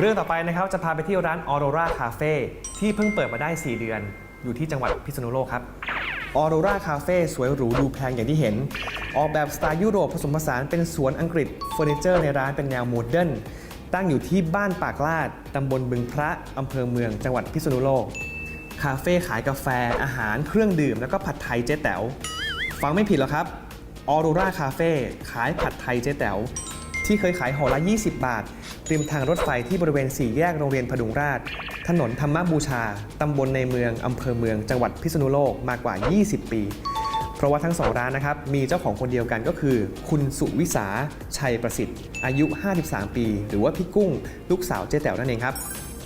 เรื่องต่อไปนะครับจะพาไปที่ร้านออโรราคาเฟ่ที่เพิ่งเปิดมาได้ 4 เดือน อยู่ที่จังหวัดพิษณุโลกครับออโรราคาเฟ่สวยหรูดูแพงอย่างที่เห็น ออกแบบสไตล์ยุโรปผสมผสานเป็นสวนอังกฤษเฟอร์นิเจอร์ในร้านเป็นแนวโมเดิร์นตั้งอยู่ที่บ้านปากลาดตำบลบึงพระอำเภอเมืองจังหวัดพิษณุโลก คาเฟ่ขายกาแฟ อาหารเครื่องดื่ม แล้วก็ผัดไทยเจ๊แต๋วฟังไม่ผิดหรอกครับออโรราคาเฟ่ขายผัดไทยเจ๊แต๋วที่เคยขายห่อละ 20 บาท ริมทางรถไฟที่บริเวณสี่แยกโรงเรียนพดุงราษฎร์ถนนธรรมบูชา ตำบลในเมือง อำเภอเมือง จังหวัดพิษณุโลกมากกว่า 20 ปี เพราะว่าทั้งสองร้านนะครับ มีเจ้าของคนเดียวกันก็คือ คุณสุวิสา ชัยประสิทธิ์ อายุ 53 ปี หรือว่าพี่กุ้ง ลูกสาวเจ๊แต๋วนั่นเองครับ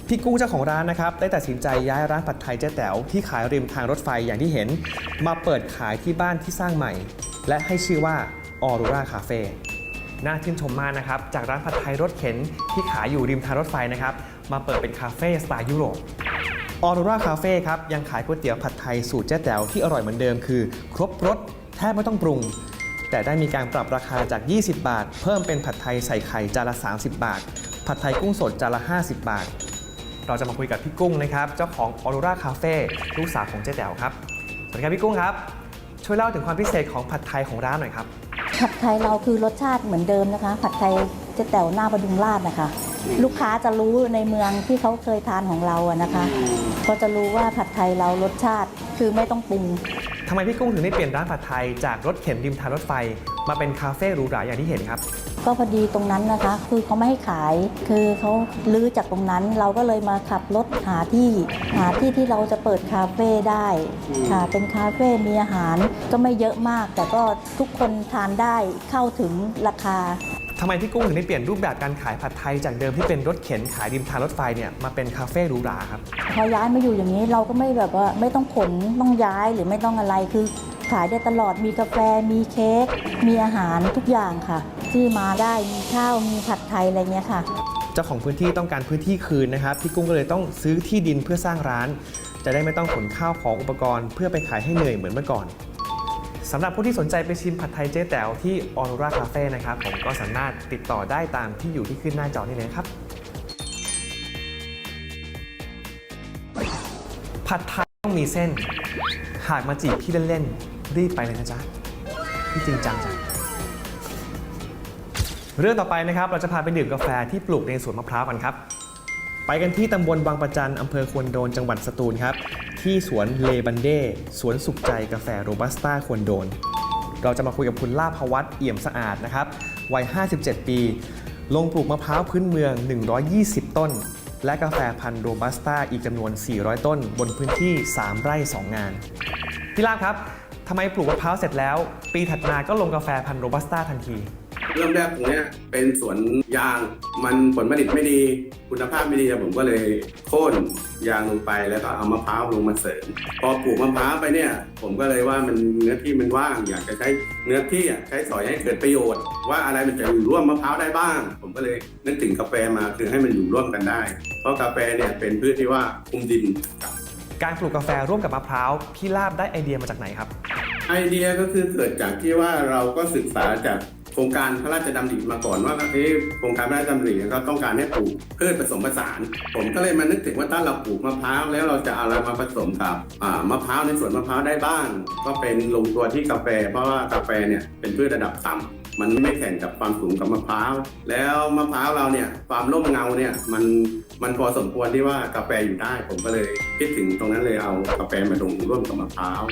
พี่กุ้งเจ้าของร้านนะครับได้ตัดสินใจย้ายร้านผัดไทยเจ๊แต๋วที่ขายริมทางรถไฟอย่างที่เห็น มาเปิดขายที่บ้านที่สร้างใหม่ และให้ชื่อว่าออโรราคาเฟ่ น่าชื่นชมมากนะครับ จากร้านผัดไทยรถเข็นที่ขายอยู่ริมทางรถไฟนะครับ มาเปิดเป็นคาเฟ่สไตล์ยุโรปออโรราคาเฟ่ครับ ยังขายก๋วยเตี๋ยวผัดไทยสูตรเจ๊แต๋วที่อร่อยเหมือนเดิมคือ ครบรสแทบไม่ต้องปรุง แต่ได้มีการปรับราคาจาก 20 บาท เพิ่มเป็นผัดไทยใส่ไข่จานละ 30 บาท ผัดไทยกุ้งสดจานละ 50 บาท เราจะมาคุยกับพี่กุ้งนะครับ เจ้าของออโรราคาเฟ่ลูกสาวของเจ๊แต๋วครับสวัสดีครับพี่กุ้งครับ ช่วยเล่าถึงความพิเศษของผัดไทยของร้านหน่อยครับ ผัดไทยเราคือรสชาติเหมือนเดิมนะคะ ผัดไทยเจ๊แต๋วหน้าประดุงราดนะคะ ลูกค้าจะรู้ในเมืองที่เขาเคยทานของเราอะนะคะก็จะรู้ว่าผัดไทยเรารสชาติคือไม่ต้องปรุงทำไมพี่กุ้งถึงได้เปลี่ยนร้านผัดไทยจากรถเข็นริมทางรถไฟ มาเป็นคาเฟ่หรูหราอย่างที่เห็นครับ ก็พอดีตรงนั้นนะคะ คือเขาไม่ให้ขาย คือเขาลื้อจากตรงนั้นเราก็เลยมาขับรถหาที่หาที่ที่เราจะเปิดคาเฟ่ได้ค่ะเป็นคาเฟ่มีอาหารก็ไม่เยอะมาก แต่ก็ทุกคนทานได้เข้าถึงราคา ทำไมพี่กุ้งถึงได้เปลี่ยนรูปแบบการขายผัดไทยจากเดิมที่เป็นรถเข็นขายริมทางรถไฟเนี่ยมาเป็นคาเฟ่หรูหราครับพอย้ายมาอยู่อย่างนี้เราก็ไม่แบบว่าไม่ต้องขนต้องย้ายหรือไม่ต้องอะไรคือขายได้ตลอดมีกาแฟมีเค้กมีอาหารทุกอย่างค่ะ ที่มาได้มีข้าวมีผัดไทยอะไรเงี้ยค่ะ เจ้าของพื้นที่ต้องการพื้นที่คืนนะครับพี่กุ้งก็เลยต้องซื้อที่ดินเพื่อสร้างร้าน จะได้ไม่ต้องขนข้าวของอุปกรณ์ เพื่อไปขายให้เหนื่อยเหมือนเมื่อก่อน สำหรับผู้ที่สนใจไปชิมผัดไทยเจ๊แต๋วที่ออโรราคาเฟ่นะครับผมก็สามารถติดต่อได้ตามที่อยู่ที่ขึ้นหน้าจอนี่เลยนครับ ผัดไทยต้องมีเส้น หากมาจีบพี่เล่นๆ รีบไปเลยนะจ๊ะ พี่จริงจังจังเรื่องต่อไปนะครับเราจะพาไปดื่มกาแฟที่ปลูกในสวนมะพร้าวกันครับ ไปกันที่ตำบลบางประจันอำเภอควนโดนจังหวัดสตูลครับ ที่สวนเลบันเดสวนสุขใจกาแฟโรบัสต้าควนโดน เราจะมาคุยกับคุณลาภวัตเอี่ยมสะอาดนะครับวัย 57 ปี ลงปลูกมะพร้าวพื้นเมือง 120 ต้น และกาแฟพันธุ์โรบัสต้าอีกจำนวน 400 ต้น บนพื้นที่ 3 ไร่ 2 งาน พี่ลาภครับทำไมปลูกมะพร้าวเสร็จแล้ว ปีถัดมาก็ลงกาแฟพันธุ์โรบัสต้าทันที เริ่มแรกตรงเนี้ยเป็นสวนยางมันผลผลิตไม่ดีคุณภาพไม่ดีผมก็เลยโค่นยางลงไปแล้วก็เอามะพร้าวลงมาเสริม พอปลูกมะพร้าวไปเนี่ย ผมก็เลยว่ามันเนื้อที่มันว่างอยากจะใช้เนื้อที่อะใช้สอยให้เกิดประโยชน์ ว่าอะไรมันจะอยู่ร่วมมะพร้าวได้บ้าง ผมก็เลยนึกถึงกาแฟมาคือให้มันอยู่ร่วมกันได้ เพราะกาแฟเนี่ยเป็นพืชที่ว่าคุมดิน การปลูกกาแฟร่วมกับมะพร้าวพี่ลาบได้ไอเดียมาจากไหนครับไอเดียก็คือเกิดจากที่ว่าเราก็ศึกษาจาก โครงการพระราชดำริมาก่อนว่าเอ๊ะโครงการพระราชดำริก็ต้องการให้ปลูกพืชผสมผสาน ผมก็เลยมานึกถึงว่าถ้าเราปลูกมะพร้าวแล้วเราจะเอาอะไรมาผสมกับมะพร้าวในสวนมะพร้าวได้บ้าง ก็เป็นลงตัวที่กาแฟ เพราะว่ากาแฟเนี่ยเป็นพืชระดับต่ำมันไม่แข่งกับความสูงกับมะพร้าว แล้วมะพร้าวเราเนี่ยความร่มเงาเนี่ยมันมันพอสมควรที่ว่ากาแฟอยู่ได้ ผมก็เลยคิดถึงตรงนั้นเลยเอากาแฟมาลงร่วมกับมะพร้าว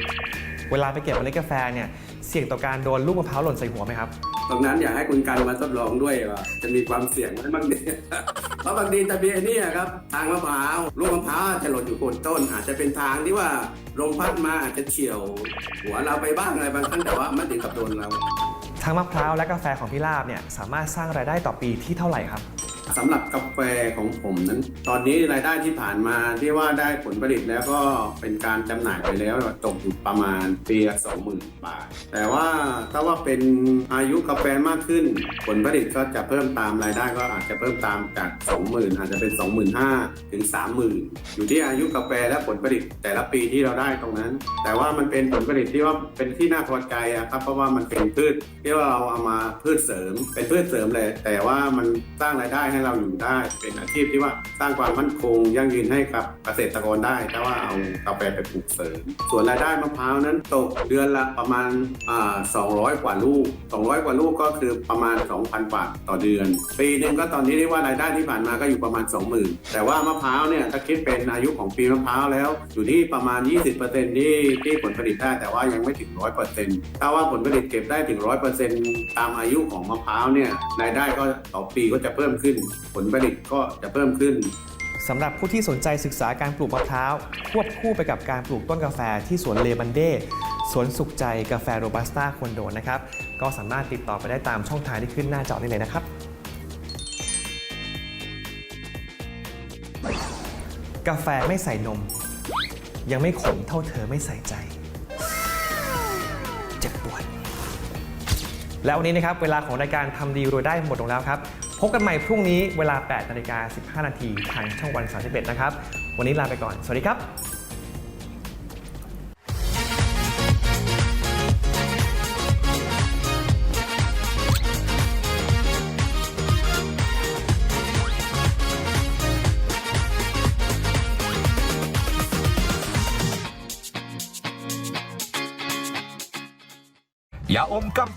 เวลาไปเก็บเมล็ดกาแฟเนี่ยเสี่ยงต่อการโดนลูกมะพร้าวหล่นใส่หัวไหมครับ ตรงนั้นอยากให้คุณกันมาทดลองด้วยว่าจะมีความเสี่ยงไหมบางทีเพราะบางทีตะเบียเนี่ยครับ ทางมะพร้าวลูกมะพร้าวจะหล่นอยู่โคนต้น อาจจะเป็นทางที่ว่าลมพัดมาอาจจะเฉียว หัวเราไปบ้างอะไรบางครั้งแต่ว่าไม่ถึงกับโดนเรา ทั้งมะพร้าวและกาแฟของพี่ลาบเนี่ยสามารถสร้างรายได้ต่อปีที่เท่าไหร่ครับ สำหรับกาแฟของผมนั้น ตอนนี้รายได้ที่ผ่านมาที่ว่าได้ผลผลิตแล้วก็เป็นการจำหน่ายไปแล้วตกอยู่ประมาณปีละสองหมื่นบาท แต่ว่าถ้าว่าเป็นอายุกาแฟมากขึ้น ผลผลิตก็จะเพิ่มตามรายได้ก็อาจจะเพิ่มตามจาก 20,000 อาจจะเป็น 25,000 ถึง 30,000 อยู่ที่อายุกาแฟและผลผลิตแต่ละปีที่เราได้ตรงนั้น แต่ว่ามันเป็นผลผลิตที่ว่าเป็นที่น่าพอใจครับเพราะว่ามันเป็นพืชที่ว่าเราเอามาพืชเสริมเป็นพืชเสริมเลย แต่ว่ามันสร้างรายได้ให้ให้เราอยู่ได้ เป็นอาชีพที่ว่าสร้างความมั่นคงยั่งยืนให้กับเกษตรกรได้แต่ว่าเอากาแฟไปปลูกเสริม ส่วนรายได้มะพร้าวนั้นตกเดือนละประมาณอ่า200 กว่าลูก 200 กว่าลูกก็คือประมาณ 2,000 บาทต่อเดือน ปีหนึ่งก็ตอนนี้เรียกว่ารายได้ที่ผ่านมาก็อยู่ประมาณ 20,000 แต่ว่ามะพร้าวเนี่ยถ้าคิดเป็นอายุของปีมะพร้าวแล้ว อยู่ที่ประมาณ 20%ที่ที่ผลผลิตได้แต่ว่ายังไม่ถึง 100%ถ้าว่าผลผลิตเก็บได้ถึง 100%ตามอายุของมะพร้าวเนี่ยรายได้ก็ต่อปีก็จะเพิ่มขึ้นผลผลิตก็จะเพิ่มขึ้นสำหรับผู้ที่สนใจศึกษาการปลูกมะพร้าวควบคู่ไปกับการปลูกต้นกาแฟที่สวนเลบันเดสวนสุขใจกาแฟโรบัสต้าควนโดนะครับ ก็สามารถติดต่อไปได้ตามช่องทางที่ขึ้นหน้าจอนี้เลยนะครับ กาแฟไม่ใส่นม ยังไม่ขมเท่าเธอไม่ใส่ใจ เจ็บปวด แล้ววันนี้นะครับ เวลาของรายการทำดีรวยได้หมดลงแล้วครับ พบกันใหม่พรุ่งนี้เวลา 8นาฬิกา15 นาทีทางช่องวัน 31 นะครับ วันนี้ลาไปก่อน สวัสดีครับอย่าอมกำ